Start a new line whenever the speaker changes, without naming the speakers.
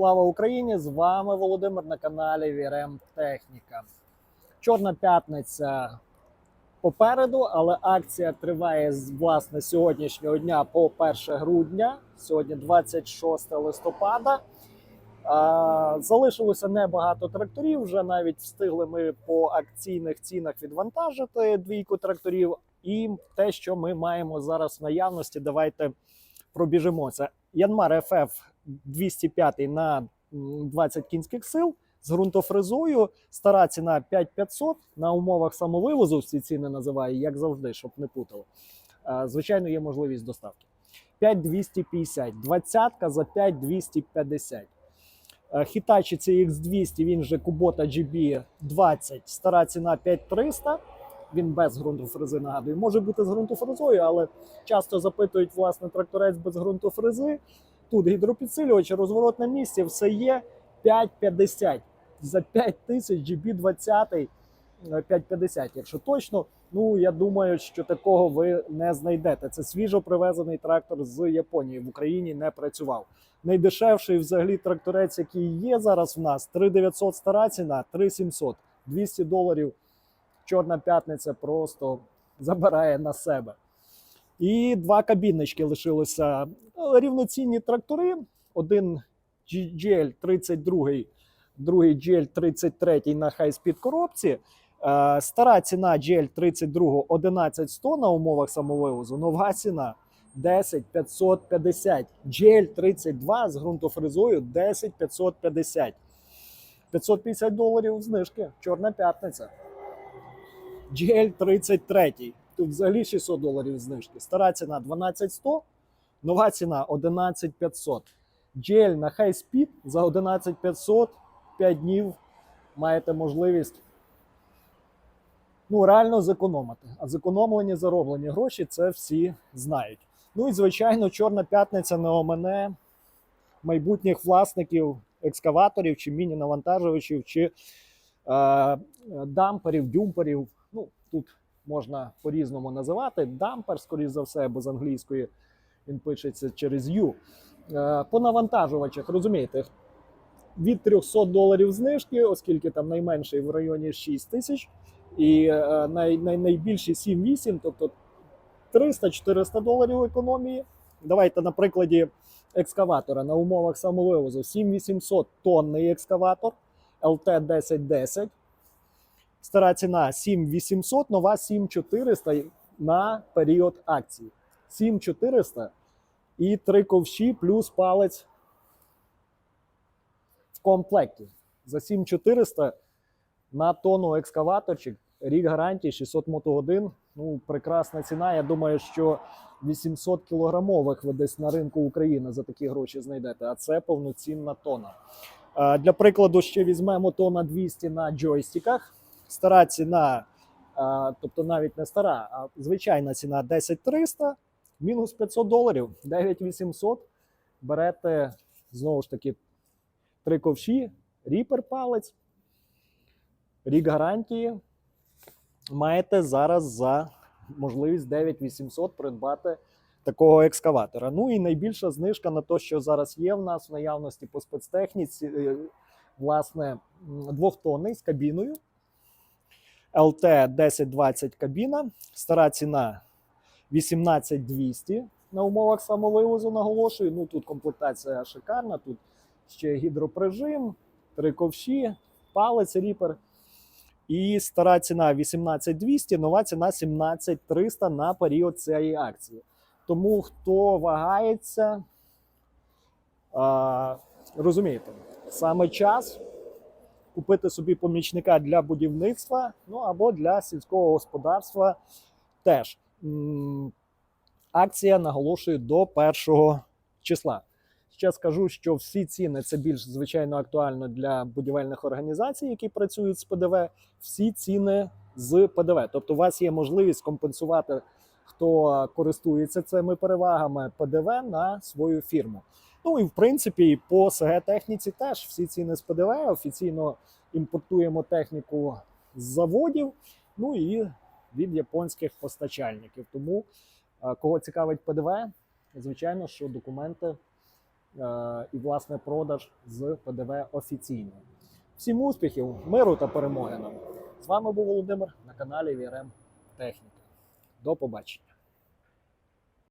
слава Україні! З вами Володимир на каналі Вірем Техніка. Чорна п'ятниця попереду, але акція триває з власне сьогоднішнього дня по 1 грудня. Сьогодні 26 листопада. А, залишилося небагато тракторів. Вже навіть встигли ми по акційних цінах відвантажити двійку тракторів. І те, що ми маємо зараз в наявності, давайте пробіжимося. Янмар FF 205 на 20 кінських сил з ґрунтофрезою. Стара ціна 5500 на умовах самовивозу. Всі ціни називаю, як завжди, щоб не путали. Е, Звичайно, є можливість доставки. 5250, 20 за 5250. Е, Hitachi CX200, він же Kubota GB20, стара ціна 5300. Він без ґрунтофрези нагадую. Може бути з ґрунтофрезою, але часто запитують власне тракторець без ґрунтофрези. Тут гідропідсилювач, розворот на місці, все є 5,50. За 5 тисяч GB20 е, 5,50. Якщо точно, ну я думаю, що такого ви не знайдете. Це свіжо привезений трактор з Японії. В Україні не працював. Найдешевший взагалі тракторець, який є зараз в нас, 3900 стара ціна, 3700. 200 доларів. Чорна п'ятниця просто забирає на себе. І два кабіночки лишилося е, рівноцінні трактори. Один GL 32, другий GL 33 на high-speed коробці. Е, Стара ціна GL 32 11100 на умовах самовивозу. Нова ціна 10 550. GL 32 з ґрунтофрезою 10 550. 550 доларів знижки. Чорна п'ятниця. GL 33. Тут взагалі 600 доларів знижки. Стара ціна 12100, нова ціна 11500. GL на High Speed за 11500 5 днів маєте можливість ну, реально зекономити. А зекономлені зароблені гроші це всі знають. Ну і звичайно, Чорна п'ятниця не омене майбутніх власників екскаваторів чи міні-навантажувачів, чи е, дамперів, дюмперів. Ну, тут можна по-різному називати. Дампер, скоріш за все, бо з англійської він пишеться через U. Е, По навантажувачах, розумієте, від 300 доларів знижки, оскільки там найменший в районі 6 тисяч, і е, най, най, найбільший 7-8, тобто 300-400 доларів економії. Давайте на прикладі екскаватора на умовах самовивозу 7800 тонний екскаватор LT 1010. Стара ціна 7800, нова 7400 на період акції. 7400 і три ковші плюс палець в комплекті. За 7400 на тонну екскаваторчик, рік гарантії 600 мотогодин. Ну, прекрасна ціна. Я думаю, що 800 кілограмових ви десь на ринку України за такі гроші знайдете, а це повноцінна тона. Для прикладу, ще візьмемо тона 200 на джойстиках. Стара ціна, тобто навіть не стара, а звичайна ціна 10300, мінус 500 доларів, 9800. Берете знову ж таки три ковші, ріпер палець, рік гарантії. Маєте зараз за можливість 9800 придбати такого екскаватора. Ну і найбільша знижка на те, що зараз є в нас в наявності по спецтехніці, е, власне, двохтонний з кабіною. ЛТ 1020 кабіна, стара ціна 18200 на умовах самовивозу, наголошую. Ну тут комплектація шикарна, тут ще гідроприжим, три ковші, палець ріпер. І стара ціна 18200, нова ціна 17300 на період цієї акції. Тому хто вагається, а, розумієте, саме час купити собі помічника для будівництва, ну або для сільського господарства теж. Акція наголошую до 1 числа. Ще скажу, що всі ціни це більш звичайно актуально для будівельних організацій, які працюють з ПДВ. Всі ціни з ПДВ. Тобто, у вас є можливість компенсувати, хто користується цими перевагами ПДВ на свою фірму. Ну і в принципі, і по СГ техніці теж всі ціни з ПДВ. Офіційно імпортуємо техніку з заводів, ну і від японських постачальників. Тому е, кого цікавить ПДВ, звичайно, що документи е, і власне продаж з ПДВ офіційно. Всім успіхів, миру та перемоги нам! З вами був Володимир на каналі VRM Техніка. До побачення.